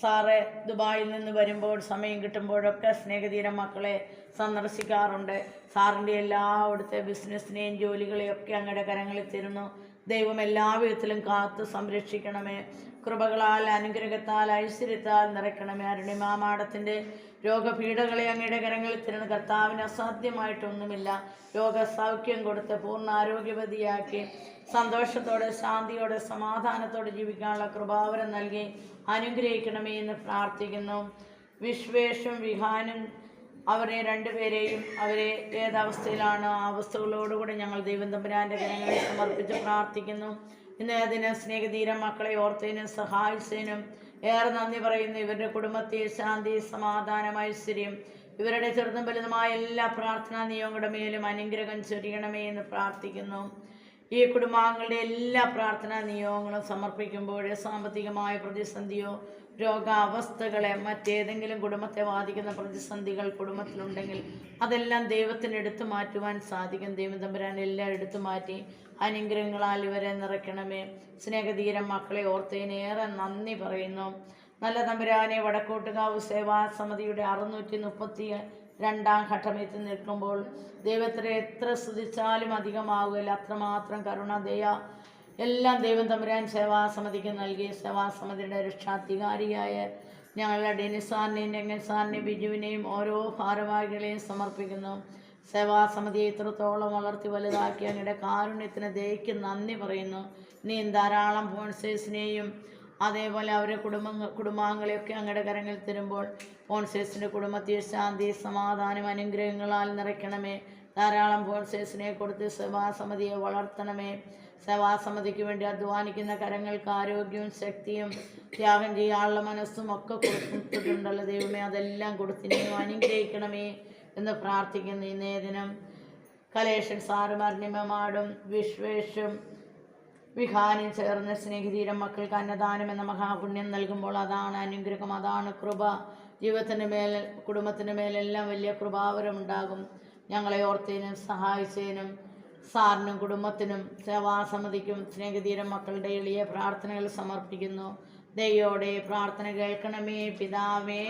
Sir ദുബായിൽ നിന്ന് വരുമ്പോൾ സമയം കിട്ടുമ്പോഴൊക്കെ സ്നേഹതീരം മക്കളെ സന്ദർശിക്കാറുണ്ട്. സാറിന്റെ എല്ലാ അവിടുത്തെ ബിസിനസ്സിനെയും ജോലികളെയും ഒക്കെ അങ്ങയുടെ കരങ്ങളിൽ തരുന്നു. ദൈവം എല്ലാ വിധത്തിലും കാത്തു സംരക്ഷിക്കണമേ. കൃപകളാൽ അനുഗ്രഹത്താൽ ഐശ്വര്യത്താൽ നിറയ്ക്കണമേ. അരുണിമാമാടത്തിന്റെ രോഗപീഠകളെ അങ്ങയുടെ കരങ്ങളിൽ തരുന്ന കർത്താവിന് അസാധ്യമായിട്ടൊന്നുമില്ല. രോഗസൗഖ്യം കൊടുത്ത് പൂർണ ആരോഗ്യവതിയാക്കി സന്തോഷത്തോടെ ശാന്തിയോടെ സമാധാനത്തോടെ ജീവിക്കാനുള്ള കൃപാവരം നൽകി അനുഗ്രഹിക്കണമേ എന്ന് പ്രാർത്ഥിക്കുന്നു. വിശ്വേഷും വിഹാനും അവരെ രണ്ടുപേരെയും അവരെ ഏതവസ്ഥയിലാണ് ആ അവസ്ഥകളോടുകൂടെ ഞങ്ങൾ ദൈവം തമ്പുരാന്റെ കരങ്ങളിൽ സമർപ്പിച്ച് പ്രാർത്ഥിക്കുന്നു. ഇന്ന് അതിന് സ്നേഹധീരം മക്കളെ ഓർത്തതിനും സഹായിച്ചതിനും ഏറെ നന്ദി പറയുന്നു. ഇവരുടെ കുടുംബത്തെ ശാന്തി സമാധാനം ഐശ്വര്യം ഇവരുടെ ചെറുതും വലുതുമായ എല്ലാ പ്രാർത്ഥനാ നിയോഗങ്ങളുടെ മേലും അനുഗ്രഹം ചൊരിയണമേ എന്ന് പ്രാർത്ഥിക്കുന്നു. ഈ കുടുംബാംഗങ്ങളുടെ എല്ലാ പ്രാർത്ഥനാ നിയോഗങ്ങളും സമർപ്പിക്കുമ്പോൾ സാമ്പത്തികമായ പ്രതിസന്ധിയോ രോഗാവസ്ഥകളെ മറ്റേതെങ്കിലും കുടുംബത്തെ ബാധിക്കുന്ന പ്രതിസന്ധികൾ കുടുംബത്തിലുണ്ടെങ്കിൽ അതെല്ലാം ദൈവത്തിന് എടുത്തു മാറ്റുവാൻ സാധിക്കും. ദൈവം തമ്പുരാൻ എല്ലാം എടുത്തു മാറ്റി അനുഗ്രഹങ്ങളാൽ ഇവരെ നിറയ്ക്കണമേ. സ്നേഹധീരം മക്കളെ ഓർത്തതിനേറെ നന്ദി പറയുന്നു. നല്ല തമ്പുരാനെ വടക്കോട്ടുകാവ് സേവാ സമിതിയുടെ അറുന്നൂറ്റി മുപ്പത്തി രണ്ടാം ഘട്ടമെത്തി നിൽക്കുമ്പോൾ ദൈവത്തിനെ എത്ര സ്തുതിച്ചാലും അധികമാവുകയില്ല. അത്രമാത്രം കരുണ ദയ എല്ലാം ദൈവം തമ്പുരാൻ സേവാസമിതിക്ക് നൽകി. സേവാസമിതിയുടെ രക്ഷാധികാരിയായ ഞങ്ങളുടെ ഡെനിസാറിനെയും രംഗസാറിനെയും ബിജുവിനെയും ഓരോ ഭാരവാഹികളെയും സമർപ്പിക്കുന്നു. സേവാസമിതിയെ ഇത്രത്തോളം വളർത്തി വലുതാക്കി അങ്ങയുടെ കാരുണ്യത്തിന് ദയയ്ക്ക് നന്ദി പറയുന്നു. ഇനിയും ധാരാളം ഫോൺസേഴ്സിനെയും അതേപോലെ അവരുടെ കുടുംബങ്ങൾ കുടുംബാംഗങ്ങളെയൊക്കെ അങ്ങയുടെ കരങ്ങളിൽ തരുമ്പോൾ ഫോൺസേഴ്സിന്റെ കുടുംബത്തിൽ ശാന്തി സമാധാനം അനുഗ്രഹങ്ങളാൽ നിറയ്ക്കണമേ. ധാരാളം ഫോൺസേഴ്സിനെ കൊടുത്ത് സേവാസമിതിയെ വളർത്തണമേ. സേവാസമിതിക്ക് വേണ്ടി അധ്വാനിക്കുന്ന കരങ്ങൾക്ക് ആരോഗ്യവും ശക്തിയും ത്യാഗം ചെയ്യാനുള്ള മനസ്സും ഒക്കെ കൊടുത്തിട്ടുണ്ടല്ലോ ദൈവമേ. അതെല്ലാം കൊടുത്തിനെയും അനുഗ്രഹിക്കണമേ എന്ന് പ്രാർത്ഥിക്കുന്നു. ഇന്നേ ദിനം കലേഷൻ സാറുമാർ നിമമാടും വിശ്വേഷും വിഹാനും ചേർന്ന് സ്നേഹിതീരം മക്കൾക്ക് അന്നദാനം എന്ന മഹാപുണ്യം നൽകുമ്പോൾ അതാണ് അനുഗ്രഹം അതാണ് കൃപ. ജീവിതത്തിന്റെ മേൽ കുടുംബത്തിന്റെ മേലെല്ലാം വലിയ കൃപാവരം ഉണ്ടാകും. ഞങ്ങളെ ഓർത്തതിനും സഹായിച്ചതിനും സാറിനും കുടുംബത്തിനും സേവാസമിതിക്കും സ്നേഹിതീരം മക്കളുടെ എളിയ പ്രാർത്ഥനകൾ സമർപ്പിക്കുന്നു. ദയോടെ പ്രാർത്ഥന കേൾക്കണമേ പിതാവേ.